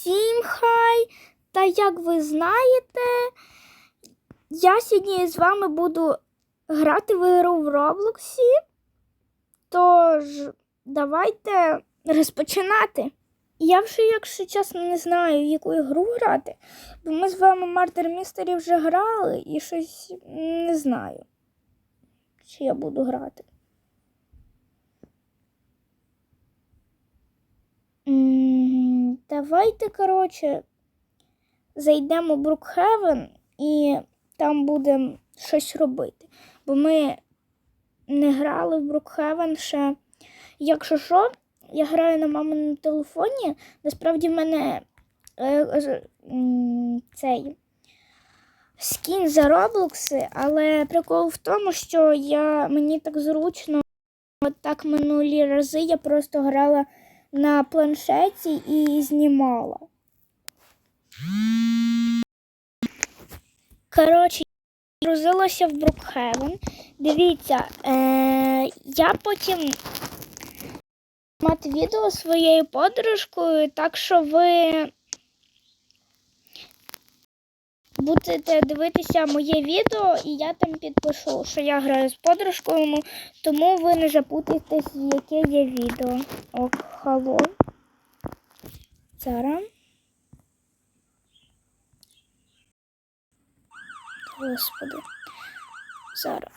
Всім хай! Та як ви знаєте, я сьогодні з вами буду грати в ігру в Роблоксі. Тож, давайте розпочинати. Я вже, якщо чесно, не знаю, в яку ігру грати, бо ми з вами Мартер Містері вже грали і щось не знаю, чи я буду грати. М, Давайте, коротше, зайдемо в Брукхевен і там будемо щось робити. Бо ми не грали в Брукхевен ще. Якщо що, я граю на маминому телефоні. Насправді в мене е, цей скін за Роблокси, але прикол в тому, що я, мені так зручно, от так минулі рази я просто грала на планшеті і знімала. Коротше, грузилася в Брукхевен. Дивіться, е, я потім мати відео своєю подружкою, так що ви будете дивитися моє відео, і я там підпишу, що я граю з подружкою, тому ви не запутаєтесь, яке є відео. Ок, хало. Зараз. Господи. Зараз.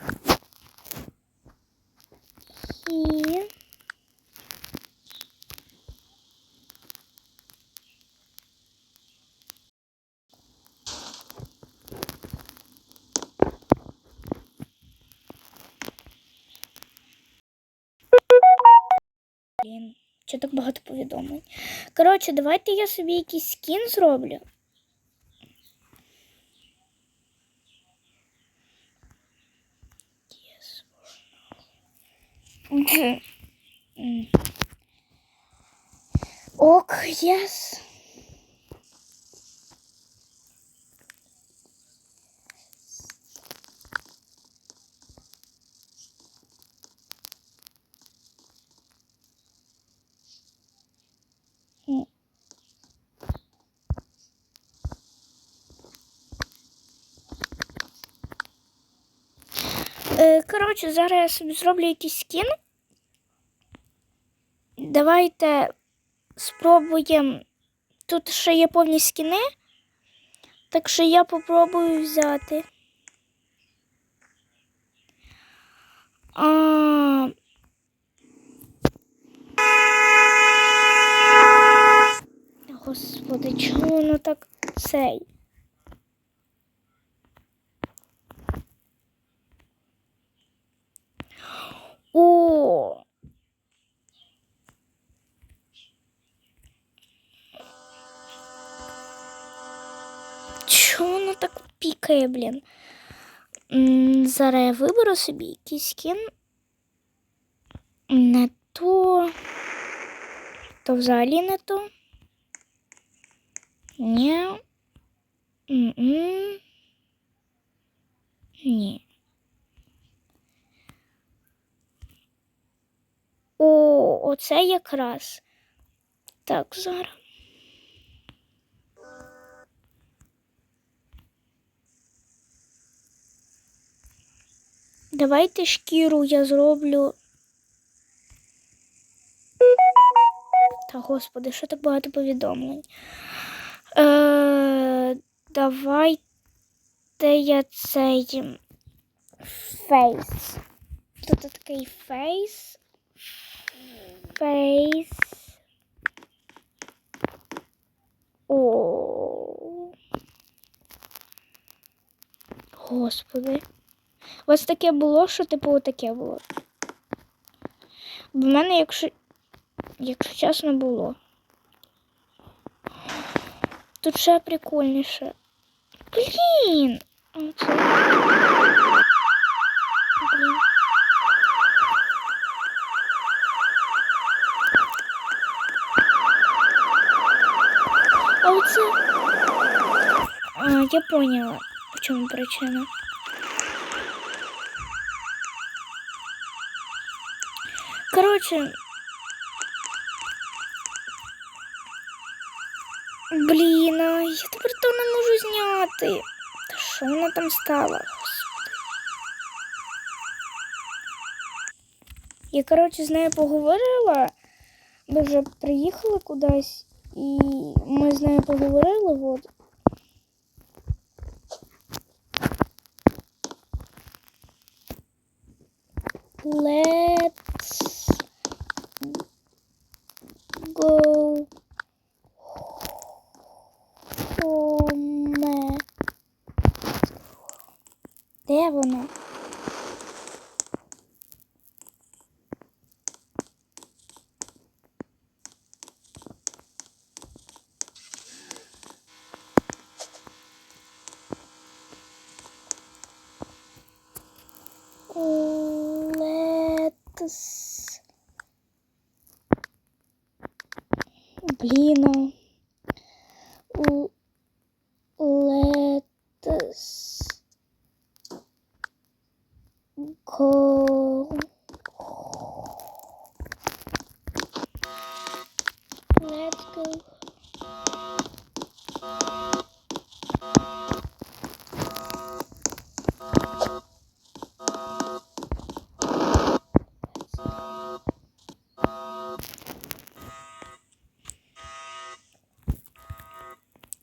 І. Блін, що так багато повідомлень. Коротше, давайте я собі якийсь скін зроблю. Ок, yes. М. Е, Коротше, зараз я собі зроблю якийсь скін. Давайте спробуємо. Тут ще є повні скіни, так що я попробую взяти. А... Господи, чому воно так цей? О! Чому воно так пікає, блін? М, Зараз я виберу собі якийсь скін. Не то. То взагалі не то. Ні. М-м. Ні. О, оце якраз. Так, зараз. Давайте шкіру я зроблю. Та господи, що так багато повідомлень. Е, давайте я цей фейс. Тут такий фейс. Фейс. О. Господи. Вас таке було, що типу таке було? В мене, якщо, якщо чесно, було. Тут ще прикольніше. Блін! Блін. А оце. А, я поняла, в чому причина. Коротше. Блін, а я тепер то не можу зняти. Та що вона там стала? Я, коротше, з нею поговорила. Ми вже приїхали кудись, і ми з нею поговорили, от. Let's go home. Де вона? Let's... Блін. а. Л- Let's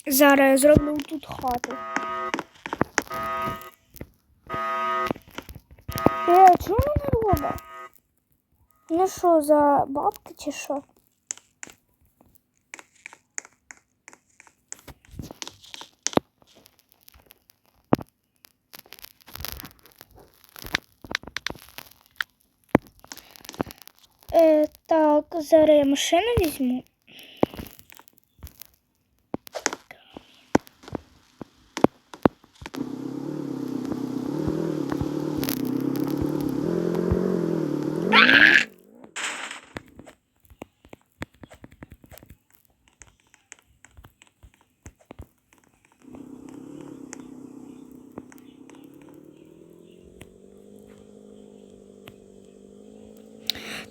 Зараз я зроблю тут хату. Е, чого вона робить? Ну що, за бабки чи що? Е, так, зараз я машину візьму.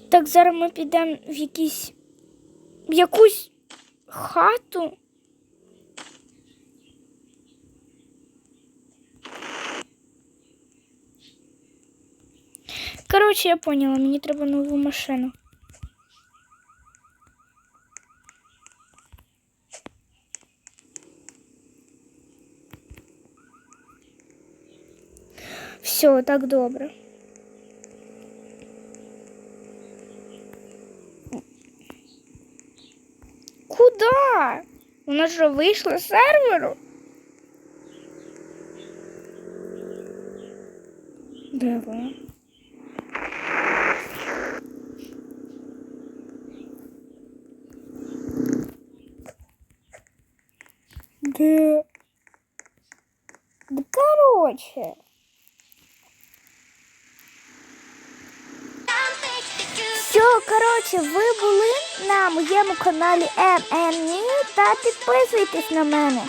Так, зараз ми підемо в якісь в якусь хату. Коротше, я поняла, мені треба нову машину. Все, так добре. Куда? Вона ж вийшла з серверу. Де вона? Де? Да короче. Все, коротше, ви були на моєму каналі MNE та підписуйтесь на мене.